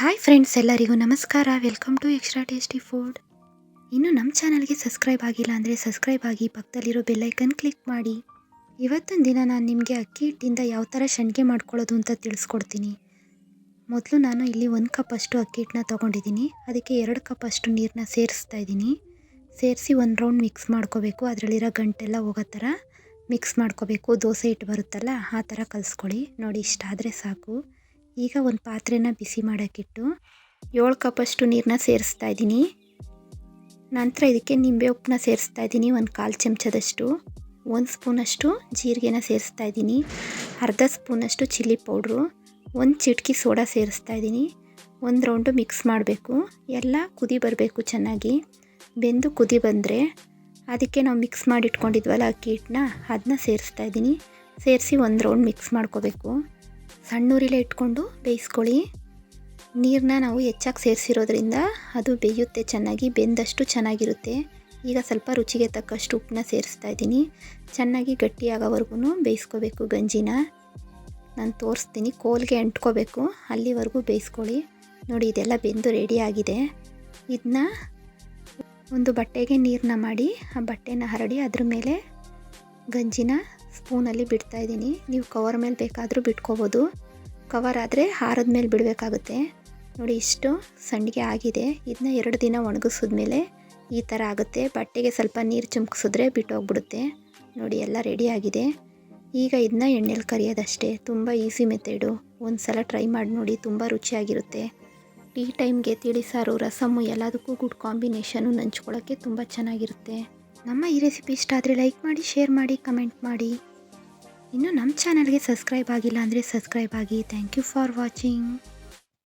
Hi friends ಎಲ್ಲರಿಗೂ ನಮಸ್ಕಾರ. Welcome to extra tasty food ಇನ್ನು ನಮ್ಮ ಚಾನಲ್ಗೆ ಸಬ್ಸ್ಕ್ರೈಬ್ ಆಗಿಲ್ಲ ಅಂದರೆ ಸಬ್ಸ್ಕ್ರೈಬ್ ಆಗಿ ಪಕ್ಕದಲ್ಲಿರೋ ಬೆಲ್ಲೈಕನ್ ಕ್ಲಿಕ್ ಮಾಡಿ. ಇವತ್ತೊಂದು ದಿನ ನಾನು ನಿಮಗೆ ಅಕ್ಕಿ ಹಿಟ್ಟಿಂದ ಯಾವ ಥರ ಶಣ್ಗೆ ಮಾಡ್ಕೊಳ್ಳೋದು ಅಂತ ತಿಳಿಸ್ಕೊಡ್ತೀನಿ. ಮೊದಲು ನಾನು ಇಲ್ಲಿ ಒಂದು ಕಪ್ ಅಷ್ಟು ಅಕ್ಕಿ ಹಿಟ್ಟನ್ನ ತೊಗೊಂಡಿದ್ದೀನಿ. ಅದಕ್ಕೆ ಎರಡು ಕಪ್ ಅಷ್ಟು ನೀರನ್ನ ಸೇರಿಸ್ತಾ ಇದ್ದೀನಿ. ಸೇರಿಸಿ ಒಂದು ರೌಂಡ್ ಮಿಕ್ಸ್ ಮಾಡ್ಕೋಬೇಕು. ಅದರಲ್ಲಿರೋ ಗಂಟೆಲ್ಲ ಹೋಗೋ ಥರ ಮಿಕ್ಸ್ ಮಾಡ್ಕೋಬೇಕು. ದೋಸೆ ಹಿಟ್ಟು ಬರುತ್ತಲ್ಲ, ಆ ಥರ ಕಲಿಸ್ಕೊಳ್ಳಿ. ನೋಡಿ, ಇಷ್ಟ ಆದರೆ ಸಾಕು. ಈಗ ಒಂದು ಪಾತ್ರೆನ ಬಿಸಿ ಮಾಡೋಕ್ಕಿಟ್ಟು ಏಳು ಕಪ್ಪಷ್ಟು ನೀರನ್ನ ಸೇರಿಸ್ತಾ ಇದ್ದೀನಿ ನಂತರ ಇದಕ್ಕೆ ನಿಂಬೆ ಉಪ್ಪನ್ನ ಸೇರಿಸ್ತಾ ಇದ್ದೀನಿ ಒಂದು ಕಾಲು ಚಮಚದಷ್ಟು. ಒಂದು ಸ್ಪೂನಷ್ಟು ಜೀರಿಗೆನ ಸೇರಿಸ್ತಾ ಇದ್ದೀನಿ ಅರ್ಧ ಸ್ಪೂನಷ್ಟು ಚಿಲ್ಲಿ ಪೌಡ್ರು. ಒಂದು ಚಿಟಕಿ ಸೋಡಾ ಸೇರಿಸ್ತಾ ಇದ್ದೀನಿ ಒಂದು ರೌಂಡು ಮಿಕ್ಸ್ ಮಾಡಬೇಕು. ಎಲ್ಲ ಕುದಿ ಬರಬೇಕು ಚೆನ್ನಾಗಿ. ಬೆಂದು ಕುದಿ ಬಂದರೆ ಅದಕ್ಕೆ ನಾವು ಮಿಕ್ಸ್ ಮಾಡಿಟ್ಕೊಂಡಿದ್ವಲ್ಲ ಅಕ್ಕಿ ಹಿಟ್ಟನ್ನ ಅದನ್ನ ಸೇರಿಸ್ತಾ ಇದ್ದೀನಿ ಸೇರಿಸಿ ಒಂದು ರೌಂಡ್ ಮಿಕ್ಸ್ ಮಾಡ್ಕೋಬೇಕು. ಸಣ್ಣೂರಿಲೇ ಇಟ್ಕೊಂಡು ಬೇಯಿಸ್ಕೊಳ್ಳಿ. ನೀರನ್ನ ನಾವು ಹೆಚ್ಚಾಗಿ ಸೇರಿಸಿರೋದ್ರಿಂದ ಅದು ಬೇಯುತ್ತೆ, ಚೆನ್ನಾಗಿ ಬೆಂದಷ್ಟು ಚೆನ್ನಾಗಿರುತ್ತೆ. ಈಗ ಸ್ವಲ್ಪ ರುಚಿಗೆ ತಕ್ಕಷ್ಟು ಉಪ್ಪನ್ನ ಸೇರಿಸ್ತಾ ಇದ್ದೀನಿ. ಚೆನ್ನಾಗಿ ಗಟ್ಟಿಯಾಗೋವರೆಗೂ ಬೇಯಿಸ್ಕೋಬೇಕು ಗಂಜಿನ. ನಾನು ತೋರಿಸ್ತೀನಿ, ಕೋಲ್ಗೆ ಅಂಟ್ಕೋಬೇಕು. ಅಲ್ಲಿವರೆಗೂ ಬೇಯಿಸ್ಕೊಳ್ಳಿ. ನೋಡಿ, ಇದೆಲ್ಲ ಬೆಂದು ರೆಡಿ ಆಗಿದೆ. ಇದನ್ನ ಒಂದು ಬಟ್ಟೆಗೆ ನೀರನ್ನ ಮಾಡಿ, ಆ ಬಟ್ಟೆನ ಹರಡಿ ಅದ್ರ ಮೇಲೆ ಗಂಜಿನ ಸ್ಪೂನಲ್ಲಿ ಬಿಡ್ತಾ ಇದ್ದೀನಿ. ನೀವು ಕವರ್ ಮೇಲೆ ಬೇಕಾದರೂ ಬಿಟ್ಕೋಬೋದು. ಕವರ್ ಆದರೆ ಹಾರದ ಮೇಲೆ ಬಿಡಬೇಕಾಗುತ್ತೆ. ನೋಡಿ, ಇಷ್ಟು ಸಂಡಿಗೆ ಆಗಿದೆ. ಇದನ್ನ ಎರಡು ದಿನ ಒಣಗಿಸಿದ್ಮೇಲೆ ಈ ಥರ ಆಗುತ್ತೆ. ಬಟ್ಟೆಗೆ ಸ್ವಲ್ಪ ನೀರು ಚುಮ್ಕಿಸಿದ್ರೆ ಬಿಟ್ಟೋಗ್ಬಿಡುತ್ತೆ. ನೋಡಿ, ಎಲ್ಲ ರೆಡಿ ಆಗಿದೆ. ಈಗ ಇದನ್ನ ಎಣ್ಣೆಲಿ ಕರಿಯೋದಷ್ಟೇ. ತುಂಬ ಈಸಿ ಮೆಥಡು ಒಂದು ಸಲ ಟ್ರೈ ಮಾಡಿ ನೋಡಿ, ತುಂಬ ರುಚಿಯಾಗಿರುತ್ತೆ. ಟೀ ಟೈಮ್ಗೆ ತಿಳಿಸಾರು ರಸಮ್ಮು ಎಲ್ಲದಕ್ಕೂ ಗುಡ್ ಕಾಂಬಿನೇಷನು ನಂಚ್ಕೊಳ್ಳೋಕ್ಕೆ ತುಂಬ ಚೆನ್ನಾಗಿರುತ್ತೆ. ನಮ್ಮ ಈ ರೆಸಿಪಿ ಇಷ್ಟ ಆದರೆ ಲೈಕ್ ಮಾಡಿ, ಶೇರ್ ಮಾಡಿ, ಕಮೆಂಟ್ ಮಾಡಿ. ಇನ್ನು ನಮ್ಮ ಚಾನಲ್ಗೆ ಸಬ್ಸ್ಕ್ರೈಬ್ ಆಗಿಲ್ಲ ಅಂದರೆ ಸಬ್ಸ್ಕ್ರೈಬ್ ಆಗಿ. Thank you for watching